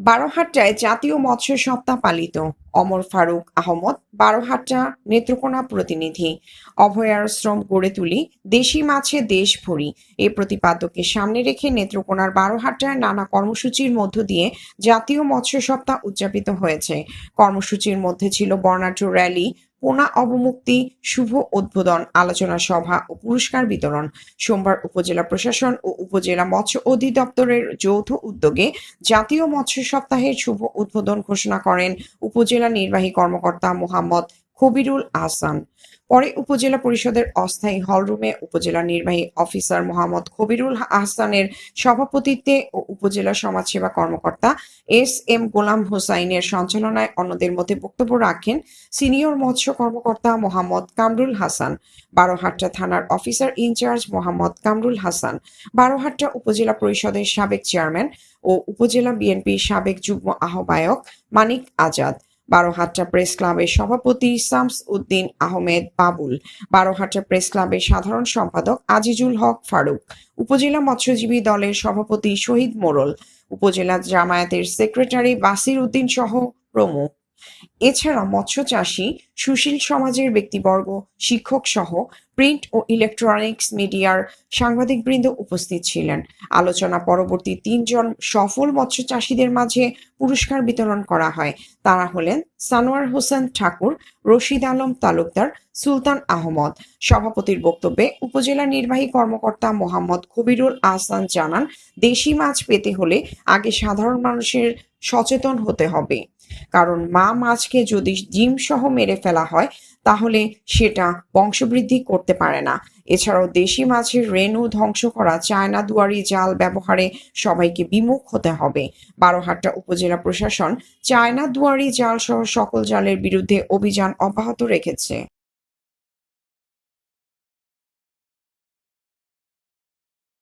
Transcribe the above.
বারোহাট্টায় জাতীয় মৎস্য সপ্তাহ পালিত। অমর ফারুক আহমদ, বারোহাট্টা নেত্রকোনা প্রতিনিধি। অভয়াশ্রম গড়ে তুলি, দেশি মাছে দেশ ভরি। এই প্রতিপাদ্যকে সামনে রেখে নেত্রকোনার বারোহাট্টায় নানা কর্মসূচির মধ্য দিয়ে জাতীয় মৎস্য সপ্তাহ উদযাপিত হয়েছে। কর্মসূচির মধ্যে ছিল বর্ণাঢ্য র্যালি পোনা অবমুক্তি, শুভ উদ্বোধন, আলোচনা সভা ও পুরস্কার বিতরণ। সোমবার উপজেলা প্রশাসন ও উপজেলা মৎস্য অধিদপ্তরের যৌথ উদ্যোগে জাতীয় মৎস্য সপ্তাহের শুভ উদ্বোধন ঘোষণা করেন উপজেলা নির্বাহী কর্মকর্তা মোহাম্মদ খবিরুল আহসান। পরে উপজেলা পরিষদের অস্থায়ী হলরুমে উপজেলা নির্বাহী অফিসার মোহাম্মদ খবিরুল আহসানের সভাপতিত্বে ও উপজেলা সমাজসেবা কর্মকর্তা এস এম গোলাম হোসাইনের সঞ্চালনায় অন্যদের মধ্যে বক্তব্য রাখেন সিনিয়র মৎস্য কর্মকর্তা মোহাম্মদ কামরুল হাসান, বারোহাট্টা থানার officer in charge Mohammad Kamrul Hasan, Barhatta উপজেলা পরিষদের সাবেক চেয়ারম্যান ও উপজেলা বিএনপির সাবেক যুগ্ম আহ্বায়ক মানিক আজাদ। বারোহাট্টা প্রেস ক্লাবের সভাপতি শামস উদ্দিন আহমেদ বাবুল, বারোহাট্টা প্রেস ক্লাবের সাধারণ সম্পাদক আজিজুল হক ফারুক, উপজেলা মৎস্যজীবী দলের সভাপতি শহীদ মোরল, উপজেলা জামায়াতের সেক্রেটারি বাসির উদ্দিন সহ প্রমুখ। এছাড়া মৎস্য চাষী সুশীল সমাজের ব্যক্তিবর্গ শিক্ষক সহ প্রিন্ট ও ইলেকট্রনিক্স মিডিয়ার সাংবাদিকবৃন্দ উপস্থিত ছিলেন। আলোচনা পরবর্তী তিনজন সফল মৎস্য চাষীদের মাঝে পুরস্কার বিতরণ করা হয়। তারা হলেন সানোয়ার হোসেন ঠাকুর, রশিদ আলম তালুকদার, সুলতান আহমদ। সভাপতির বক্তব্যে উপজেলা নির্বাহী কর্মকর্তা মোহাম্মদ কবিরুল আহসান জানান, দেশি মাছ পেতে হলে আগে সাধারণ মানুষের সচেতন হতে হবে। কারণ মা মাছকে যদি ডিম সহ মেরে ফেলা হয়, তাহলে সেটা বংশবৃদ্ধি করতে পারে না। এছাড়াও দেশি মাছের রেণু ধ্বংস করা, চায়না দুয়ারি জাল ব্যবহারে সবাইকে বিমুখ হতে হবে। বারোহাট্টা উপজেলা প্রশাসন চায়না দুয়ারি জাল সহ সকল জালের বিরুদ্ধে অভিযান অব্যাহত রেখেছে।